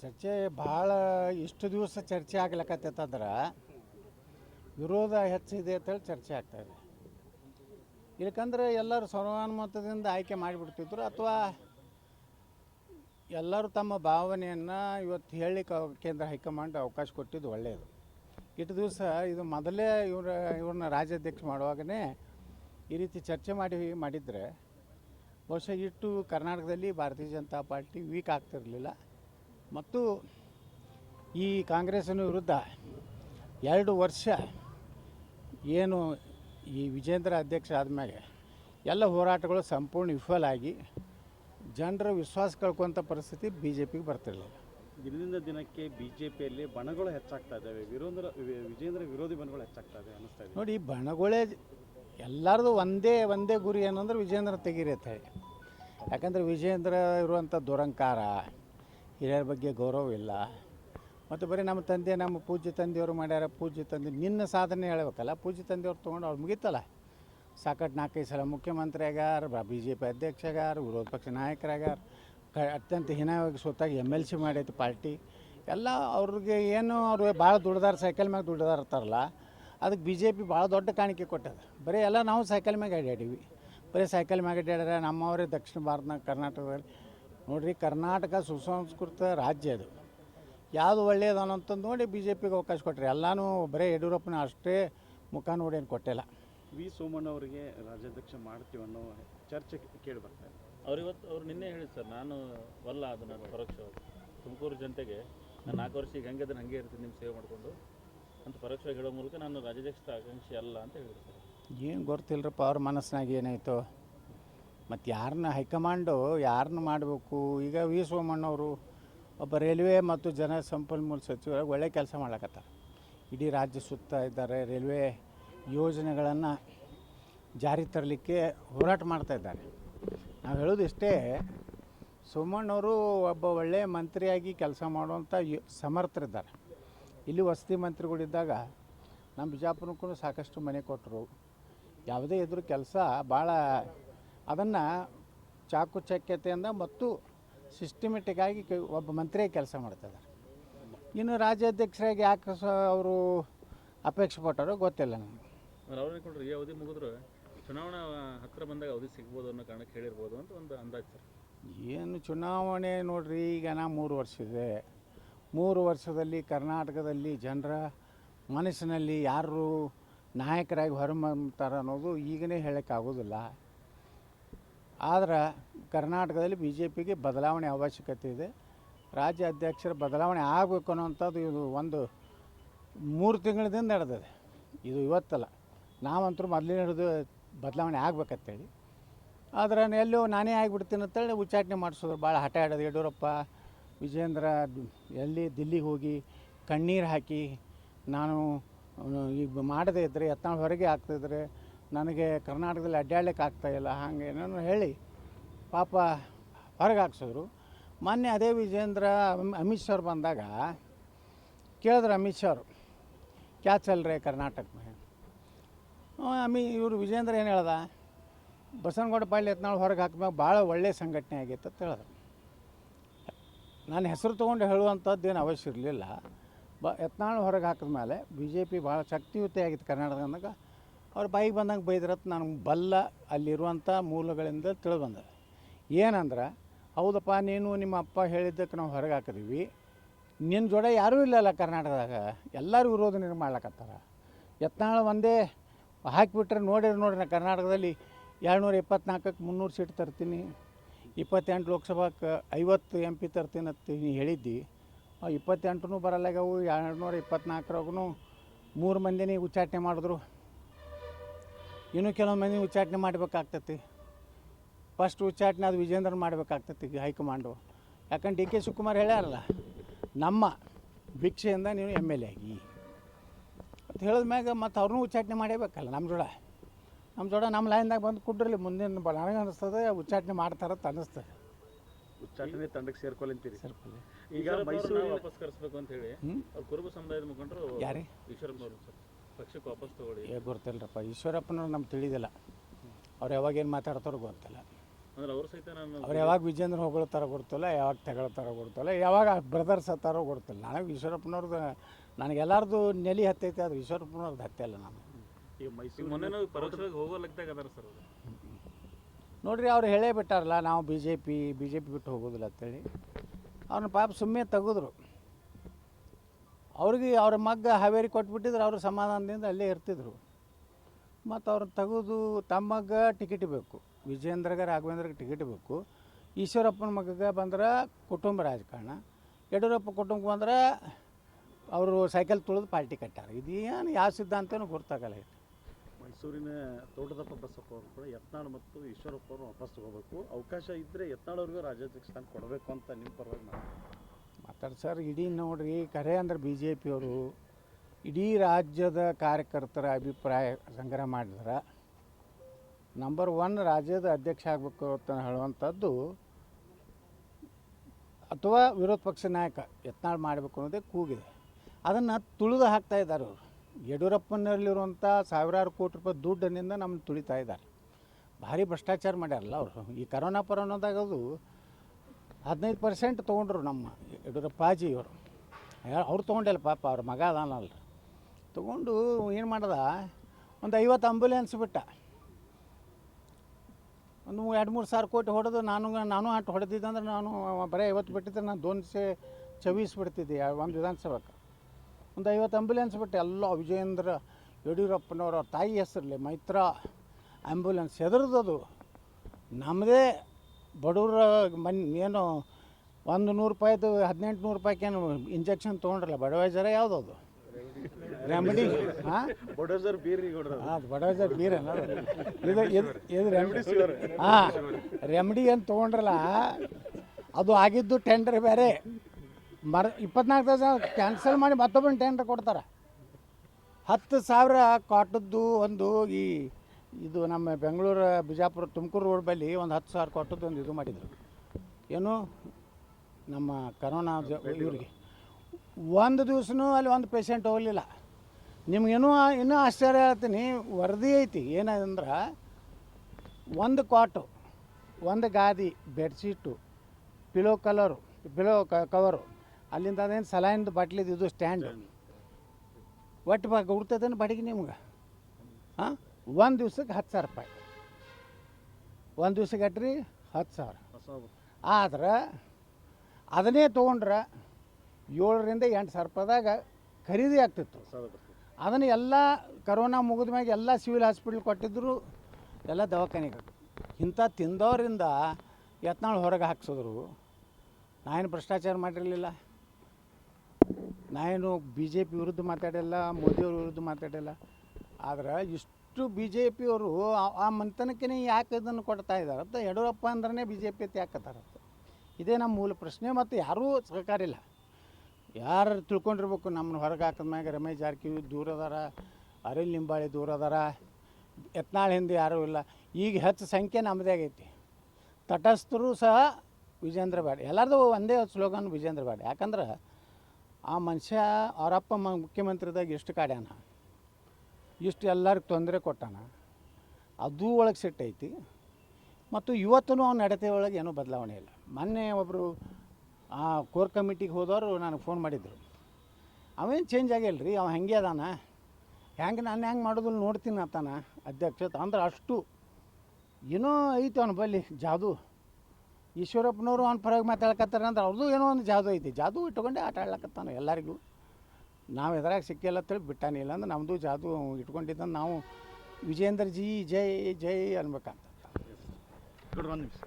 ಚರ್ಚೆ ಭಾಳ ಇಷ್ಟು ದಿವಸ ಚರ್ಚೆ ಆಗ್ಲಕತ್ತಂದ್ರೆ ವಿರೋಧ ಹೆಚ್ಚಿದೆ ಅಂತೇಳಿ ಚರ್ಚೆ ಆಗ್ತಾಯಿದೆ ಇಲ್ಕಂದ್ರೆ ಎಲ್ಲರೂ ಸರ್ವಾನುಮತದಿಂದ ಆಯ್ಕೆ ಮಾಡಿಬಿಡ್ತಿದ್ರು ಅಥವಾ ಎಲ್ಲರೂ ತಮ್ಮ ಭಾವನೆಯನ್ನು ಇವತ್ತು ಹೇಳಲಿಕ್ಕೆ ಅವ್- ಕೇಂದ್ರ ಹೈಕಮಾಂಡ್ ಅವಕಾಶ ಕೊಟ್ಟಿದ್ದು ಒಳ್ಳೆಯದು ಇಷ್ಟು ದಿವಸ ಇದು ಮೊದಲೇ ಇವರ, ಇವ್ರನ್ನ ರಾಜ್ಯಾಧ್ಯಕ್ಷ ಮಾಡುವಾಗಲೇ ಈ ರೀತಿ ಚರ್ಚೆ ಮಾಡಿ, ಮಾಡಿದರೆ ಬಹುಶಃ ಇಟ್ಟು ಕರ್ನಾಟಕದಲ್ಲಿ ಭಾರತೀಯ ಜನತಾ ಪಾರ್ಟಿ ವೀಕ್ ಆಗ್ತಿರಲಿಲ್ಲ. ಮತ್ತು ಈ ಕಾಂಗ್ರೆಸ್ಸಿನ ವಿರುದ್ಧ ಎರಡು ವರ್ಷ ಏನು ಈ ವಿಜೇಂದ್ರ ಅಧ್ಯಕ್ಷ ಆದಮೇಲೆ ಎಲ್ಲ ಹೋರಾಟಗಳು ಸಂಪೂರ್ಣ ವಿಫಲ ಆಗಿ ಜನರ ವಿಶ್ವಾಸ ಕಳ್ಕೊಂಥ ಪರಿಸ್ಥಿತಿ ಬಿ ಜೆ ಪಿಗೆ ಬರ್ತಿರಲಿಲ್ಲ. ದಿನದಿಂದ ದಿನಕ್ಕೆ ಬಿ ಜೆ ಪಿಯಲ್ಲಿ ಬಣಗಳು ಹೆಚ್ಚಾಗ್ತಾ ಇದ್ದಾವೆ. ವಿರೋಧ ವಿಜೇಂದ್ರ ವಿರೋಧಿ ಬಣಗಳು ಹೆಚ್ಚಾಗ್ತಾ ಇದೆ ಅನ್ನಿಸ್ತಾ ಇದೆ. ನೋಡಿ ಬಣಗಳೇ ಎಲ್ಲರದು ಒಂದೇ ಒಂದೇ ಗುರಿ ಏನಂದ್ರೆ ವಿಜೇಂದ್ರ ತೆಗೀರಿ ಅಂತ ಹೇಳಿ. ಯಾಕಂದರೆ ವಿಜೇಂದ್ರ ಇರುವಂಥ ದುರಂಕಾರ ಹಿರಿಯರ ಬಗ್ಗೆ ಗೌರವ ಇಲ್ಲ. ಮತ್ತು ಬರೀ ನಮ್ಮ ತಂದೆ, ನಮ್ಮ ಪೂಜ್ಯ ತಂದೆಯವರು ಮಾಡ್ಯಾರ, ಪೂಜ್ಯ ತಂದೆ ನಿನ್ನ ಸಾಧನೆ ಹೇಳ್ಬೇಕಲ್ಲ, ಪೂಜ್ಯ ತಂದೆಯವ್ರು ತೊಗೊಂಡು ಅವ್ರು ಮುಗೀತಲ್ಲ. ಸಾಕಷ್ಟು ನಾಲ್ಕೈದು ಸಲ ಮುಖ್ಯಮಂತ್ರಿ ಆಗ್ಯಾರ, ಬಿ ಜೆ ಪಿ ಅಧ್ಯಕ್ಷ ಆಗ್ಯಾರ, ವಿರೋಧ ಪಕ್ಷ ನಾಯಕರಾಗ್ಯಾರ ಕ ಅತ್ಯಂತ ಹೀನವಾಗಿ ಸ್ವತ್ತಾಗಿ ಎಂ ಎಲ್ ಸಿ ಮಾಡೈತೆ ಪಾರ್ಟಿ. ಎಲ್ಲ ಅವ್ರಿಗೆ ಏನು ಅವರು ಭಾಳ ದುಡ್ದಾರ, ಸೈಕಲ್ ಮ್ಯಾಗ ದುಡ್ದಾರ ಇರ್ತಾರಲ್ಲ ಅದಕ್ಕೆ ಬಿ ಜೆ ಪಿ ಭಾಳ ದೊಡ್ಡ ಕಾಣಿಕೆ ಕೊಟ್ಟದ. ಬರೀ ಎಲ್ಲ ನಾವು ಸೈಕಲ್ ಮ್ಯಾಗ ಅಡ್ಯಾಡೀವಿ. ಬರೀ ಸೈಕಲ್ ಮ್ಯಾಗ ಅಡ್ಡಾಡ್ರೆ ನಮ್ಮವರೇ ದಕ್ಷಿಣ ಭಾರತನಾಗ ಕರ್ನಾಟಕದಲ್ಲಿ ನೋಡ್ರಿ ಕರ್ನಾಟಕ ಸುಸಂಸ್ಕೃತ ರಾಜ್ಯ ಅದು. ಯಾವುದು ಒಳ್ಳೆಯದು ಅನ್ನೋಂಥದ್ದು ನೋಡಿ ಬಿ ಜೆ ಪಿಗೆ ಅವಕಾಶ ಕೊಟ್ಟರೆ ಎಲ್ಲನೂ ಬರೀ ಯಡಿಯೂರಪ್ಪನ ಅಷ್ಟೇ ಮುಖ ನೋಡಿ ಏನು ಕೊಟ್ಟಿಲ್ಲ. ವಿ ಸೋಮಣ್ಣ ಅವರಿಗೆ ರಾಜ್ಯಾಧ್ಯಕ್ಷ ಮಾಡ್ತೀವಿ ಅನ್ನೋ ಚರ್ಚೆ ಕೇಳಿ ಬರ್ತಾರೆ ಇದೆ. ಅವ್ರು ಇವತ್ತು ಅವ್ರು ನಿನ್ನೆ ಹೇಳಿ ಸರ್ ನಾನು ವಲ್ಲ ಅದು ನಾನು ಪರೋಕ್ಷವಾಗಿ. ತುಮಕೂರು ಜನತೆಗೆ ನಾನು ನಾಲ್ಕು ವರ್ಷ ಈಗ ಹಂಗೆ ಅದನ್ನು ಹಂಗೆ ಇರ್ತೀನಿ ನಿಮ್ಮ ಸೇವೆ ಮಾಡಿಕೊಂಡು. ಅಂತ ಪರೋಕ್ಷವಾಗಿ ಹೇಳೋ ಮೂಲಕ ನಾನು ರಾಜ್ಯಾಧ್ಯಕ್ಷ ಆಕಾಂಕ್ಷಿ ಅಲ್ಲ ಅಂತ ಹೇಳಿದ್ರು ಸರ್. ಏನು ಗೊತ್ತಿಲ್ಲರಪ್ಪ ಅವ್ರ ಮನಸ್ಸಿನಾಗ ಏನಾಯಿತು? ಮತ್ತು ಯಾರನ್ನ ಹೈಕಮಾಂಡು ಯಾರನ್ನ ಮಾಡಬೇಕು? ಈಗ ವಿ ಸೋಮಣ್ಣವರು ಒಬ್ಬ ರೈಲ್ವೆ ಮತ್ತು ಜನ ಸಂಪನ್ಮೂಲ ಸಚಿವರಾಗಿ ಒಳ್ಳೆ ಕೆಲಸ ಮಾಡ್ಲಕತ್ತಾರೆ. ಇಡೀ ರಾಜ್ಯ ಸುತ್ತ ಇದ್ದಾರೆ, ರೈಲ್ವೆ ಯೋಜನೆಗಳನ್ನು ಜಾರಿ ತರಲಿಕ್ಕೆ ಹೋರಾಟ ಮಾಡ್ತಾ ಇದ್ದಾರೆ. ನಾವು ಹೇಳೋದು ಇಷ್ಟೇ, ಸೋಮಣ್ಣವರು ಒಬ್ಬ ಒಳ್ಳೆಯ ಮಂತ್ರಿಯಾಗಿ ಕೆಲಸ ಮಾಡುವಂಥ ಸಮರ್ಥರಿದ್ದಾರೆ. ಇಲ್ಲಿ ವಸತಿ ಮಂತ್ರಿಗಳಿದ್ದಾಗ ನಮ್ಮ ಬಿಜಾಪುರಕ್ಕೂ ಸಾಕಷ್ಟು ಮನೆ ಕೊಟ್ಟರು ಯಾವುದೇ ಇದ್ರೂ ಕೆಲಸ ಭಾಳ ಅದನ್ನು ಚಾಕುಚಕ್ಯತೆಯಿಂದ ಮತ್ತು ಸಿಸ್ಟಮೆಟಿಕ್ ಆಗಿ ಕೆ- ಒಬ್ಬ ಮಂತ್ರಿಯಾಗಿ ಕೆಲಸ ಮಾಡ್ತಿದ್ದಾರೆ. ಇನ್ನು ರಾಜ್ಯಾಧ್ಯಕ್ಷರಾಗಿ ಯಾಕೆ ಸಹ ಅವರು ಅಪೇಕ್ಷೆ ಪಟ್ಟರೋ ಗೊತ್ತಿಲ್ಲ ನನಗೆ. ಈ ಅವಧಿ ಮುಗಿದ್ರು ಚುನಾವಣಾ ಹತ್ತಿರ ಬಂದಾಗ ಅವಧಿ ಸಿಗ್ಬೋದು ಅನ್ನೋ ಕಾರಣಕ್ಕೆ ಹೇಳಿರ್ಬೋದು ಅಂತ ಒಂದು ಅಂದಾಜು ಸರ್. ಏನು ಚುನಾವಣೆ ನೋಡ್ರಿ ಈಗ ನಾ ಮೂರು ವರ್ಷ ಇದೆ. ಮೂರು ವರ್ಷದಲ್ಲಿ ಕರ್ನಾಟಕದಲ್ಲಿ ಜನರ ಮನಸ್ಸಿನಲ್ಲಿ ಯಾರು ನಾಯಕರಾಗಿ ಹೊರಮಂತಾರೆ ಅನ್ನೋದು ಈಗನೇ ಹೇಳೋಕ್ಕಾಗೋದಿಲ್ಲ. ಆದ್ರೆ ಕರ್ನಾಟಕದಲ್ಲಿ ಬಿ ಜೆ ಪಿಗೆ ಬದಲಾವಣೆ ಅವಶ್ಯಕತೆ ಇದೆ. ರಾಜ್ಯ ಅಧ್ಯಕ್ಷರ ಬದಲಾವಣೆ ಆಗಬೇಕು ಅನ್ನೋಂಥದ್ದು ಇದು ಒಂದು ಮೂರು ತಿಂಗಳಿಂದ ನಡೆದಿದೆ. ಇದು ಇವತ್ತಲ್ಲ. ನಾವಂತರೂ ಮೊದಲಿನ ಹಿಡಿದು ಬದಲಾವಣೆ ಆಗ್ಬೇಕಂತೇಳಿ. ಆದರೆ ಎಲ್ಲೋ ನಾನೇ ಆಗಿಬಿಡ್ತೀನಿ ಅಂತೇಳಿ ಉಚ್ಚಾಟನೆ ಮಾಡಿಸೋದು ಭಾಳ ಹಠ ಆಡೋದು. ಯಡಿಯೂರಪ್ಪ ವಿಜೇಂದ್ರ ಎಲ್ಲಿ ದಿಲ್ಲಿಗೆ ಹೋಗಿ ಕಣ್ಣೀರು ಹಾಕಿ, ನಾನು ಈಗ ಮಾಡದೇ ಇದ್ದರೆ ಎತ್ತ ಹೊರಗೆ ಆಗ್ತಾಯಿದ್ರೆ ನನಗೆ ಕರ್ನಾಟಕದಲ್ಲಿ ಅಡ್ಡಾಡ್ಲಿಕ್ಕೆ ಆಗ್ತಾಯಿಲ್ಲ ಹಾಗೆ ಏನೇನೋ ಹೇಳಿ ಪಾಪ ಹೊರಗೆ ಹಾಕ್ಸಿದ್ರು ಮೊನ್ನೆ ಅದೇ ವಿಜೇಂದ್ರ ಅಮಿತ್ ಶಾರ್ ಬಂದಾಗ ಕೇಳಿದ್ರು ಅಮಿತ್ ಶಾರ್ ಅವರು, ಕ್ಯಾ ರೇ ಕರ್ನಾಟಕ ಅಮಿ, ಇವರು ವಿಜೇಂದ್ರ ಏನು ಹೇಳ್ದ? ಬಸವನಗೌಡ ಪಾಳ್ಯ ಎತ್ನಾಳು ಹೊರಗೆ ಹಾಕಿದ್ಮೇಲೆ ಭಾಳ ಒಳ್ಳೆಯ ಸಂಘಟನೆ ಆಗೈತೆ ಅಂತ ಹೇಳಿದ್ರು ನಾನು ಹೆಸರು ತೊಗೊಂಡು ಹೇಳುವಂಥದ್ದು ಏನು ಅವಶ್ಯ ಇರಲಿಲ್ಲ. ಬ, ಎತ್ನಾಳು ಹೊರಗೆ ಹಾಕಿದ ಮೇಲೆ ಬಿ ಜೆ ಪಿ ಭಾಳ ಶಕ್ತಿಯುತ ಆಗಿತ್ತು ಕರ್ನಾಟಕದಾಗ ಅವ್ರ ಬಾಯಿಗೆ ಬಂದಂಗೆ ಬೈದ್ರತ್, ನನಗೆ ಬಲ್ಲ ಅಲ್ಲಿರುವಂಥ ಮೂಲಗಳಿಂದ ತಿಳಿದು ಬಂದ ಏನಂದ್ರೆ, ಹೌದಪ್ಪ, ನೀನು ನಿಮ್ಮ ಅಪ್ಪ ಹೇಳಿದ್ದಕ್ಕೆ ನಾವು ಹೊರಗೆ ಹಾಕಿದೀವಿ. ನಿನ್ನ ಜೋಡ ಯಾರೂ ಇಲ್ಲಲ್ಲ ಕರ್ನಾಟಕದಾಗ. ಎಲ್ಲರೂ ವಿರೋಧ ನಿರ್ಮಾಣ ಮಾಡ್ಲಕತ್ತಾರ. ಎತ್ನಾಳು ಒಂದೇ ಹಾಕಿಬಿಟ್ರೆ ನೋಡಿರಿ ನೋಡ್ರಿ ಕರ್ನಾಟಕದಲ್ಲಿ ಎರಡುನೂರ ಇಪ್ಪತ್ನಾಲ್ಕಕ್ಕೆ ಮುನ್ನೂರು ಸೀಟ್ ತರ್ತೀನಿ, ಇಪ್ಪತ್ತೆಂಟು ಲೋಕಸಭಾಕ್ಕೆ ಐವತ್ತು ಎಂ ಪಿ ತರ್ತೀನಿ ಅಂತ ನೀ ಹೇಳಿದ್ದಿ. ಇಪ್ಪತ್ತೆಂಟು ಬರಲ್ಲಾಗವು ಎರಡುನೂರ ಇಪ್ಪತ್ನಾಲ್ಕರಾಗೂ ಮೂರು ಮಂದಿನೇ ಉಚ್ಚಾಟನೆ ಮಾಡಿದ್ರು. ಇನ್ನೂ ಕೆಲವು ಮಂದಿ ಉಚ್ಚಾಟನೆ ಮಾಡಬೇಕಾಗ್ತತಿ. ಫಸ್ಟ್ ಉಚ್ಚಾಟನೆ ಅದು ವಿಜೇಂದ್ರ ಮಾಡಬೇಕಾಗ್ತತಿ ಹೈಕಮಾಂಡು. ಯಾಕಂದ್ರೆ ಡಿ ಕೆ ಶಿವಕುಮಾರ್ ಹೇಳ್ಯಾರಲ್ಲ ನಮ್ಮ ಭಿಕ್ಷೆಯಿಂದ ನೀವು ಎಂ ಎಲ್ ಎ ಆಗಿ. ಅಂತ ಹೇಳಿದ ಮ್ಯಾಗ ಮತ್ತು ಅವ್ರನ್ನೂ ಉಚ್ಚಾಟನೆ ಮಾಡೇಬೇಕಲ್ಲ ನಮ್ಮ ಜೋಡ. ನಮ್ಮ ಜೋಡ ನಮ್ಮ ಲೈನ್ದಾಗ ಬಂದು ಕುಡ್ರಲಿ ಮುಂದಿನ ಬ- ನನಗೆ ಅನಿಸ್ತದೆ ಉಚ್ಚಾಟಣೆ ಮಾಡ್ತಾರಂತ ಅನ್ನಿಸ್ತದೆ ಉಚ್ಚಾಟನೆ ತಂಡಕ್ಕೆ ಸೇರ್ಕೊಳ್ತೀರಿ ಸೇರ್ಕೊಳ್ಳಿ ಈಗ ಮೈಸೂರು ವಾಪಸ್ ಕರೆಸ್ಬೇಕು ಅಂತ ಹೇಳಿ ಕುರುಬ ಸಮುದಾಯದ ಮುಖಂಡರು ಯಾರೇ? ಈಶ್ವರಪ್ಪ ಅವರು ಸರ್. ಪಕ್ಷಕ್ಕೆ ವಾಪಸ್ ತಗೊಳ್ಳಿ. ಏ ಗೊತ್ತಿಲ್ಲರಪ್ಪ. ಈಶ್ವರಪ್ಪನವ್ರು ನಮ್ಗೆ ತಿಳಿದಿಲ್ಲ. ಅವ್ರು ಯಾವಾಗ ಏನು ಮಾತಾಡ್ತಾರೋ ಗೊತ್ತಿಲ್ಲ. ಅಂದ್ರೆ ಅವ್ರು ಸಹಿತ ನಾನು ಅವ್ರು ಯಾವಾಗ ವಿಜೇಂದ್ರ ಹೊಗಳ್ತಾರೋ ಗೊತ್ತಿಲ್ಲ ಯಾವಾಗ ತಗೊಳ್ತಾರೋ ಗೊತ್ತಿಲ್ಲ ಯಾವಾಗ ಬ್ರದರ್ಸ್ ಹತ್ತಾರೋ ಗೊತ್ತಿಲ್ಲ. ನನಗೆ ಈಶ್ವರಪ್ಪನವ್ರದ್ದು ನನಗೆ ಎಲ್ಲಾರದು ನೆಲಿ ಹತ್ತೈತೆ ಅದು ಈಶ್ವರಪ್ಪನವ್ರದ್ದು ಹತ್ತಿಲ್ಲ ನಾನು ಈಗ ಮೈಸೂರು ಮೊನ್ನೆ ಪರೋಕ್ಷವಾಗಿ ಹೋಗೋ ಲೆಕ್ಕದಾಗ ಅದಾರ ಸರ್ ಅವರು. ನೋಡ್ರಿ ಅವ್ರು ಹೇಳೇ ಬಿಟ್ಟಾರಲ್ಲ ನಾವು B J P B J P ಬಿಟ್ಟು ಹೋಗೋದಿಲ್ಲ ಅಂತೇಳಿ. ಅವ್ರನ್ನ ಪಾಪ ಸುಮ್ಮನೆ ತೆಗೆದ್ರು. ಅವ್ರಿಗೆ ಅವ್ರ ಮಗ್ಗ ಹಾವೇರಿ ಕೊಟ್ಬಿಟ್ಟಿದ್ರೆ ಅವರು ಸಮಾಧಾನದಿಂದ ಅಲ್ಲೇ ಇರ್ತಿದ್ರು. ಮತ್ತು ಅವ್ರನ್ನ ತೆಗೆದು ತಮ್ಮಗ ಟಿಕೆಟ್ ಬೇಕು. ವಿಜಯೇಂದ್ರಗ ರಾಘವೇಂದ್ರಗೆ ಟಿಕೆಟ್ ಬೇಕು. ಈಶ್ವರಪ್ಪನ ಮಗ್ಗ ಬಂದ್ರೆ ಕುಟುಂಬ ರಾಜಕಾರಣ. ಯಡಿಯೂರಪ್ಪ ಕುಟುಂಬಕ್ಕೆ ಬಂದ್ರೆ ಅವರು ಸೈಕಲ್ ತುಳಿದು ಪಾರ್ಟಿ ಕಟ್ಟಾರ ಇದೇನು ಯಾವ ಸಿದ್ಧಾಂತನೂ ಗೊತ್ತಾಗಲ್ಲ ಇದು. ಮೈಸೂರಿನ ತೋಟದಪ್ಪ ಬಸಪ್ಪ ಅವರು ಕೂಡ ಯತ್ನಾಳ್ ಮತ್ತು ಈಶ್ವರಪ್ಪ ಅವರು ವಾಪಸ್ ತಗೋಬೇಕು. ಅವಕಾಶ ಇದ್ದರೆ ಯತ್ನಾಳ್ ಅವ್ರಿಗೂ ರಾಜ್ಯಾಧ್ಯಕ್ಷ ಸ್ಥಾನ ಕೊಡಬೇಕು ಅಂತ ನಿಮ್ಮ ಪರವಾಗಿ ನಾನು ಮಾತಾಡಿ ಸರ್, ಇಡೀ ನೋಡ್ರಿ, ಕರೆ ಅಂದ್ರೆ ಬಿ ಜೆ ಪಿಯವರು ಇಡೀ ರಾಜ್ಯದ ಕಾರ್ಯಕರ್ತರ ಅಭಿಪ್ರಾಯ ಸಂಗ್ರಹ ಮಾಡಿದ್ರೆ ನಂಬರ್ ಒನ್ ರಾಜ್ಯದ ಅಧ್ಯಕ್ಷ ಆಗಬೇಕು ಅಂತ ಹೇಳುವಂಥದ್ದು ಅಥವಾ ವಿರೋಧ ಪಕ್ಷ ನಾಯಕ ಯತ್ನಾಳ್ ಮಾಡಬೇಕು ಅನ್ನೋದೇ ಕೂಗಿದೆ. ಅದನ್ನು ತುಳಿದು ಹಾಕ್ತಾ ಇದ್ದಾರೆ ಅವರು. ಯಡಿಯೂರಪ್ಪನಲ್ಲಿರುವಂಥ ಸಾವಿರಾರು ಕೋಟಿ ರೂಪಾಯಿ ದುಡ್ಡಿನಿಂದ ನಮ್ಮನ್ನು ತುಳಿತಾ ಇದ್ದಾರೆ. ಭಾರಿ ಭ್ರಷ್ಟಾಚಾರ ಮಾಡ್ಯಾರಲ್ಲ ಅವರು. ಈ ಕರೋನಾ ಪರೋನಾದಾಗದು ಹದಿನೈದು ಪರ್ಸೆಂಟ್ ತೊಗೊಂಡ್ರು ನಮ್ಮ ಯಡಿಯೂರಪ್ಪಾಜಿ ಇವರು. ಅವ್ರು ತೊಗೊಂಡಿಲ್ಲ ಪಾಪ, ಅವ್ರ ಮಗ ಅದಾನಲ್ಲ ತೊಗೊಂಡು ಏನು ಮಾಡ್ದ? ಒಂದು ಐವತ್ತು ಆಂಬುಲೆನ್ಸ್ ಬಿಟ್ಟ. ಒಂದು ಎರಡು ಮೂರು ಸಾವಿರ ಕೋಟಿ ಹೊಡೆದು ನಾನು ನಾನು ಅಷ್ಟು ಹೊಡೆದಿದ್ದೆ ಅಂದ್ರೆ ನಾನು ಬರೀ ಐವತ್ತು ಬಿಟ್ಟಿದ್ದೆ ನಾನು ದೋನ್ಸೆ ಚವೀಸ್ ಬಿಡ್ತಿದ್ದೆ ಒಂದು ವಿಧಾನಸಭೆಗೆ ಒಂದು ಐವತ್ತು ಆಂಬುಲೆನ್ಸ್ ಬಿಟ್ಟೆ. ಎಲ್ಲ ವಿಜಯೇಂದ್ರ ಯಡಿಯೂರಪ್ಪನವರ ತಾಯಿ ಹೆಸರಲ್ಲಿ ಮೈತ್ರ ಆ್ಯಂಬುಲೆನ್ಸ್ ಹೆದರ್ದದು. ನಮ್ಮದೇ ಬಡವ್ರ ಮನ್ ಏನು ಒಂದು ನೂರು ರೂಪಾಯಿದು ಹದಿನೆಂಟು ನೂರು ರೂಪಾಯಿಗೇನು ಇಂಜೆಕ್ಷನ್ ತೊಗೊಂಡ್ರಲ್ಲ ಬಡವೈಜರ ಯಾವುದದು ರೆಮಿಡಿ ಹಾಂ? ಬಡೋಜರ್ ಕೊಡ್ರಿ ಅದು ಬೀರ್ ಇದು ಇದು ಇದು ರೆಮಿಡಿ ಹಾಂ ರೆಮಿಡಿ ಏನು ತೊಗೊಂಡ್ರಲ್ಲ ಅದು ಆಗಿದ್ದು ಟೆಂಡರ್ ಬೇರೆ. ಮರ ಇಪ್ಪತ್ನಾಲ್ಕು ದಿವಸ ಕ್ಯಾನ್ಸಲ್ ಮಾಡಿ ಮತ್ತೊಬ್ಬನ ಟೆಂಡರ್ ಕೊಡ್ತಾರೆ. ಹತ್ತು ಸಾವಿರ ಕಾಟದ್ದು ಒಂದು ಈ ಇದು ನಮ್ಮ ಬೆಂಗಳೂರು ಬಿಜಾಪುರ ತುಮಕೂರು ರೋಡ್ ಬಳಿ ಒಂದು ಹತ್ತು ಸಾವಿರ ಕೊಟ್ಟದ್ದು ಒಂದು ಇದು ಮಾಡಿದರು. ಏನು? ನಮ್ಮ ಕರೋನಾ ಇವರಿಗೆ. ಒಂದು ದಿವ್ಸನೂ ಅಲ್ಲಿ ಒಂದು ಪೇಷಂಟ್ ಹೋಗಲಿಲ್ಲ. ನಿಮಗೇನೂ ಇನ್ನೂ ಆಶ್ಚರ್ಯ ಹೇಳ್ತೀನಿ, ವರದಿ ಐತಿ. ಏನಂದ್ರೆ, ಒಂದು ಕ್ವಾಟು, ಒಂದು ಗಾದಿ bedsheet pillow colour pillow cover ಅಲ್ಲಿಂದ ಅದೇನು ಸಲೈನ್ದು ಬಾಟ್ಲಿದು ಇದು ಸ್ಟ್ಯಾಂಡ್ ಒಟ್ಟು ಬಾ ಹುಡ್ತದೇನು ಬಾಡಿಗೆ ನಿಮ್ಗೆ? ಹಾಂ ಒಂದು ದಿವ್ಸಕ್ಕೆ ಹತ್ತು ಸಾವಿರ ರೂಪಾಯಿ. ಒಂದು ದಿವ್ಸಕ್ಕೆ ಅಟ್ರಿ ಹತ್ತು ಸಾವಿರ. ಆದ್ರೆ ಅದನ್ನೇ ತೊಗೊಂಡ್ರೆ ಏಳರಿಂದ ಎಂಟು ಸಾವಿರ ರೂಪಾಯಿದಾಗ ಖರೀದಿ ಆಗ್ತಿತ್ತು. ಅದನ್ನು ಎಲ್ಲ ಕರೋನಾ ಮುಗಿದ ಮ್ಯಾಗ ಎಲ್ಲ ಸಿವಿಲ್ ಹಾಸ್ಪಿಟ್ಲ್ ಕೊಟ್ಟಿದ್ರು ಎಲ್ಲ ದವಾಖಾನೆಗೆ ಇಂಥ ತಿಂದವರಿಂದ ಯತ್ನಾಳ್ ಹೊರಗೆ ಹಾಕ್ಸಿದ್ರು. ನಾನೇನು ಭ್ರಷ್ಟಾಚಾರ ಮಾಡಿರಲಿಲ್ಲ. ನಾನೇನು ಬಿ ಜೆ ಪಿ ವಿರುದ್ಧ ಮಾತಾಡಿಲ್ಲ ಮೋದಿಯವ್ರ ವಿರುದ್ಧ ಮಾತಾಡಿಲ್ಲ. ಆದ್ರೆ ಇಷ್ಟು ಬಿ ಜೆ ಪಿಯವರು ಆ ಮಂತನಕ್ಕೆ ಯಾಕೆ ಇದನ್ನು ಕೊಡ್ತಾ ಇದ್ದಾರೆ ಅಂತ ಯಡಿಯೂರಪ್ಪ ಅಂದ್ರೆ ಬಿ ಜೆ ಪಿ ಯಾಕತ್ತಾರಂತ ಇದೇ ನಮ್ಮ ಮೂಲ ಪ್ರಶ್ನೆ ಮತ್ತು ಯಾರೂ ಸಹಕಾರಿಲ್ಲ ಯಾರು ತಿಳ್ಕೊಂಡಿರ್ಬೇಕು ನಮ್ಮನ್ನು ಹೊರಗೆ ಹಾಕಿದ್ಮ್ಯಾಗ ರಮೇಶ್ ಜಾರಕಿಹೊಳಿ ದೂರ ಅದಾರ, ಅರಿಲ್ ನಿಂಬಾಳಿ ದೂರ ಅದಾರ, ಯತ್ನಾಳ್ ಹಿಂದೆ ಯಾರೂ ಇಲ್ಲ. ಈಗ ಹೆಚ್ಚು ಸಂಖ್ಯೆ ನಮ್ಮದೇ ಆಗೈತಿ. ತಟಸ್ಥರು ಸಹ ವಿಜೇಂದ್ರ ಬ್ಯಾಡ. ಎಲ್ಲರದು ಒಂದೇ ಸ್ಲೋಗನ್ ವಿಜೇಂದ್ರ ಬ್ಯಾಡ. ಯಾಕಂದ್ರೆ ಆ ಮನುಷ್ಯ ಅವರಪ್ಪ ಮ ಮುಖ್ಯಮಂತ್ರಿದಾಗ ಎಷ್ಟು ಕಾಡ್ಯಾನ? ಇಷ್ಟು ಎಲ್ಲರಿಗೆ ತೊಂದರೆ ಕೊಟ್ಟಾನ. ಅದು ಒಳಗೆ ಸಿಟ್ಟೈತಿ ಮತ್ತು ಇವತ್ತೂ ಅವ್ನ ನಡತೆ ಒಳಗೆ ಏನೂ ಬದಲಾವಣೆ ಇಲ್ಲ. ಮೊನ್ನೆ ಒಬ್ಬರು ಆ ಕೋರ್ ಕಮಿಟಿಗೆ ಹೋದವರು ನನಗೆ ಫೋನ್ ಮಾಡಿದ್ರು. ಅವೇನು ಚೇಂಜ್ ಆಗಿಲ್ಲ ರೀ, ಅವ ಹೆಂಗೆ ಅದಾನ. ಹೆಂಗೆ ನಾನು ಹೆಂಗೆ ಮಾಡೋದು ನೋಡ್ತೀನಿ ಅಂತಾನ ಅಧ್ಯಕ್ಷ ಅಂದ್ರೆ ಅಷ್ಟು ಏನೋ ಐತಿ ಅವನು ಬಲ್ಲಿ ಜಾದು. ಈಶ್ವರಪ್ಪನವರು ಅವ್ನ ಪರವಾಗಿ ಮಾತಾಡ್ಕತ್ತಾರೆ ಅಂದ್ರೆ ಅವ್ರದ್ದು ಏನೋ ಒಂದು ಜಾದು ಐತಿ. ಜಾದು ಇಟ್ಕೊಂಡೆ ಆಟ ಆಡ್ಲಕತ್ತಾನ ಎಲ್ಲರಿಗೂ. ನಾವು ಎದ್ರಾಗ ಸಿಕ್ಕಿಲ್ಲ ಅಂತೇಳಿ ಬಿಟ್ಟಾನಿಲ್ಲ ಅಂದ್ರೆ ನಮ್ಮದು ಜಾದು ಇಟ್ಕೊಂಡಿದ್ದಂದು ನಾವು ವಿಜೇಂದ್ರ ಜೀ, ಜೈ ಜೈ ಅನ್ಬೇಕಂತ ಒಂದು ನಿಮಿಷ.